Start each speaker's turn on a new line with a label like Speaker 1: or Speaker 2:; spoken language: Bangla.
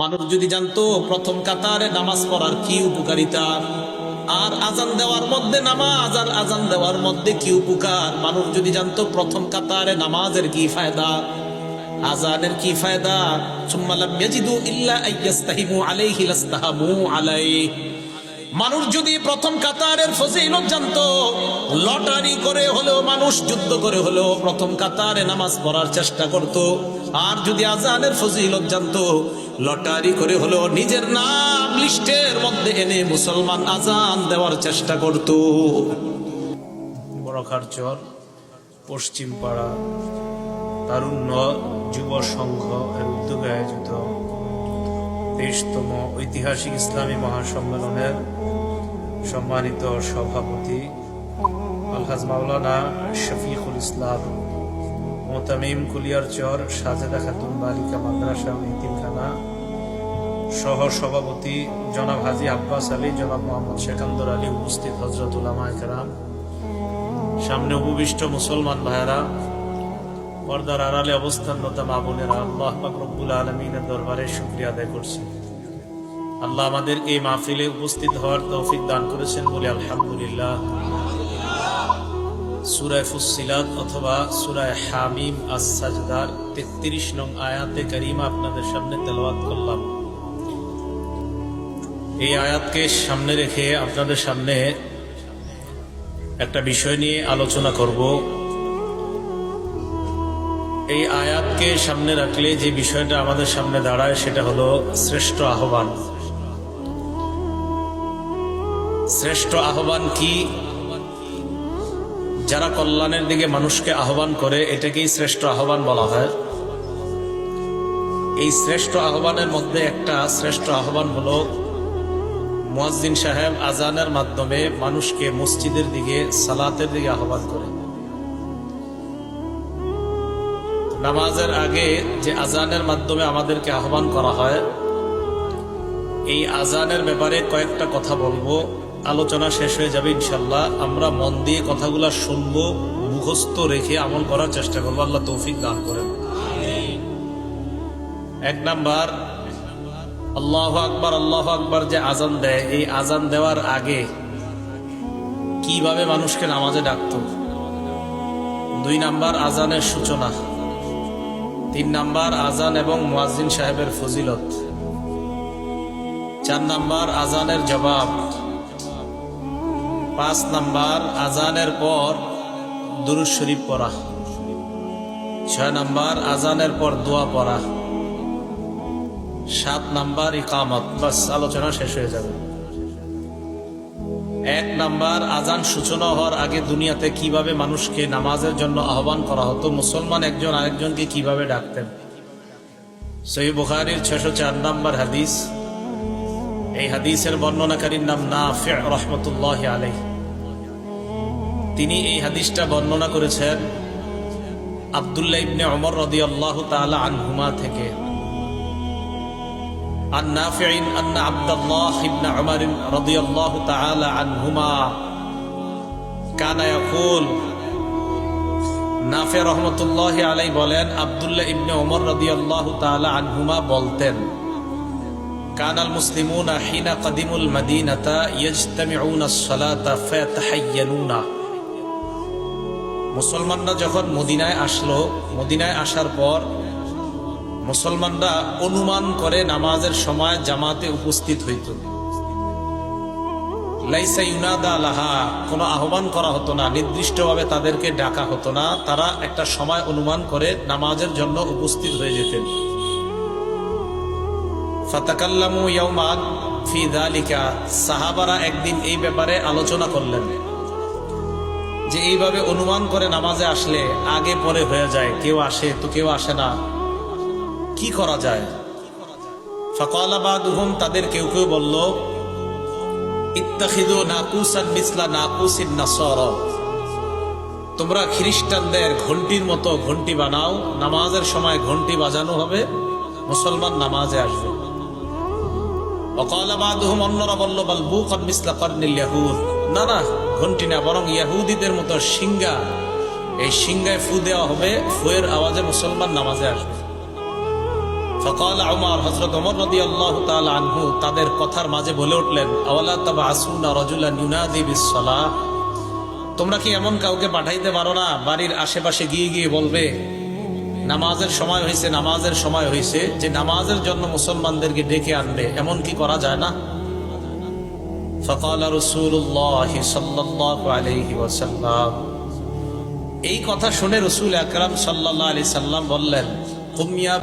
Speaker 1: মানুষ যদি জানতো প্রথম কাতারে নামাজ পড়ার কি উপকারিতা, আর আজান দেওয়ার মধ্যে নামাজ, আর আজান দেওয়ার মধ্যে কি উপকার? মানুষ যদি জানতো প্রথম কাতারে নামাজের কি ফায়দা, আজানের কি ফায়দা সুম্মালাম ইয়াজিদু ইল্লা আইয়াস্তাহিমু আলাইহি লাস্তাহামু আলাইহি। মানুষ যদি প্রথম কাতারের ফজিলত জানতো, লটারি করে হলেও মানুষ, যুদ্ধ করে হলেও প্রথম কাতারে নামাজ পড়ার চেষ্টা করত। আর যদি আজানের ফজিলত জানতো, লটারি করে হলেও নিজের নাম লিস্টের মধ্যে এনে মুসলমান আজান দেওয়ার চেষ্টা করত।
Speaker 2: বড়খারচর পশ্চিম পাড়া তারুণ্য যুব সংঘ, এর উদ্যোগে আয়োজিত তেইশতম ঐতিহাসিক ইসলামী মহাসম্মেলনের সম্মানিত সভাপতি আলহাজ মাওলানা শফিকুল ইসলাম, মোতামিম কুলিয়ারচর সাজেদা খাতুন বালিকা মাদ্রাসা ইতিমখানা সহ সভাপতি জনাব হাজি আব্বাস আলী, জনাব মোহাম্মদ শেখান্দর আলী উপস্থিত হজরত উলামা একরাম সামনে উপবিষ্ট মুসলমান ভাইয়েরা পর্দার আড়ালে অবস্থানরত মা বোনেরা আল্লাহ রব্বুল আলমিনের দরবারে শুক্রিয়া আদায় করছি। আল্লাহ আমাদের এই মাহফিলে উপস্থিত হওয়ার তৌফিক দান করেছেন বলে আলহামদুলিল্লাহ। সুরায় ফুসিলাত অথবা সুরায় হামিম আস সাজদার তেত্রিশ নং আয়াতে করিমা আপনাদের সামনে তেলাওয়াত করলাম। এই আয়াতকে সামনে রেখে আপনাদের সামনে একটা বিষয় নিয়ে আলোচনা করব। এই আয়াতকে সামনে রাখলে যে বিষয়টা আমাদের সামনে দাঁড়ায় সেটা হলো শ্রেষ্ঠ আহ্বান। শ্রেষ্ঠ আহ্বান কি? যারা কল্যাণের দিকে মানুষকে আহ্বান করে, এটাকেই শ্রেষ্ঠ আহ্বান বলা হয়। এই শ্রেষ্ঠ আহ্বানের মধ্যে একটা শ্রেষ্ঠ আহ্বান হলো মুয়াজ্জিন সাহেব আজানের মাধ্যমে মানুষকে মসজিদের দিকে, সালাতের দিকে আহ্বান করে। নামাজের আগে যে আজানের মাধ্যমে আমাদেরকে আহ্বান করা হয়, এই আজানের ব্যাপারে কয়েকটা কথা বলব। আলোচনা শেষ হয়ে যাবে ইনশাল্লাহ আমরা মন দিয়ে কথাগুলা শুনব, মুখস্থ রেখে আমল করার চেষ্টা করব। আল্লাহ তৌফিক দান করেন। এক নাম্বার, আল্লাহ আকবার আল্লাহ আকবার যে আজান দেয়, এই আজান দেওয়ার আগে কীভাবে মানুষকে নামাজে ডাকত? দুই নাম্বার, আজানের সূচনা। তিন নাম্বার আজান এবং মুয়াজ্জিন সাহেবের ফজিলত। চার নাম্বার আজানের জবাব। পাঁচ নাম্বার আজানের পর দুরুদ শরীফ পড়া। ছয় নাম্বার আজানের পর দোয়া পড়া। সাত নাম্বার ইকামত। বাস, আলোচনা শেষ হয়ে যাবে। এক নাম্বার, আজান সূচনা হওয়ার আগে দুনিয়াতে কীভাবে মানুষকে নামাজের জন্য আহ্বান করা হতো? মুসলমান একজন আরেকজনকে কীভাবে ডাকতেন? সহি বুখারির ছশো চার নাম্বার হাদিস। এই হাদিসের বর্ণনাকারীর নাম না রহমতুল্লাহ আলাই তিনি এই হাদিসটা বর্ণনা করেছেন আবদুল্লাহ ইবনে অমর রদি আল্লাহ তালা আনহুমা থেকে। عن نافع أن عبد الله بن عمر رضي الله تعالى عنهما كان يقول নাফে রহমতুল্লাহ আলাই বলেন আবদুল্লাহ ইবনে ওমর রাদিয়াল্লাহু তাআলা আনহুমা বলতেন كان المسلمون حين قدموا المدينة يجتمعون الصلاة فيتحينون মুসলমানরা যখন মদিনায় আসলো মদিনায় আসার পর মুসলমানরা অনুমান করে নামাজের সময় জামাতে উপস্থিত হইত। লাইসা আহ্বান করা হতো না, নির্দিষ্টভাবে তাদেরকে ডাকা হতো না। তারা একটা সময় অনুমান করে নামাজের জন্য উপস্থিত হয়ে যেতেন। ফাতাকাল্লামু ইয়াউমান ফি দালিকা, সাহাবারা একদিন এই ব্যাপারে আলোচনা করলেন যে, এইভাবে অনুমান করে নামাজে আসলে আগে পরে হয়ে যায়, কেউ আসে তো কেউ আসে না। কি করা যায়? ফকালাবাদুহুম তাদের কেউ কেউ বলল ইত্তাখিদু নাকুসান মিসলা নাকুসিন নাসর। তোমরা খ্রিস্টানদের ঘন্টির মতো ঘন্টি বানাও, নামাজের সময় ঘন্টি বাজানো হবে, মুসলমান নামাজে আসবে। অন্যরা বলল, বল বুকান মিসলা কর্নিল ইয়াহুদ। না না ঘন্টি না, বরং ইয়াহুদিদের মতো সিঙ্গা এই সিঙ্গায় ফু দেওয়া হবে, ফুয়ের আওয়াজে মুসলমান নামাজে আসবে।
Speaker 1: ফকাল আনহু তাদের কথার মাঝে বলে উঠলেন, আওয়ালা তোমরা কি এমন কাউকে পাঠাইতে পারো না, বাড়ির আশেপাশে গিয়ে গিয়ে বলবে, নামাজের সময় হয়েছে নামাজের সময় হয়েছে যে নামাজের জন্য মুসলমানদেরকে ডেকে আনবে, এমন কি করা যায় না? ফকাল রসুল্লাহ এই কথা শুনে রসুল আকরাম সাল্লাহ আলি সাল্লাম বললেন, কুমিয়া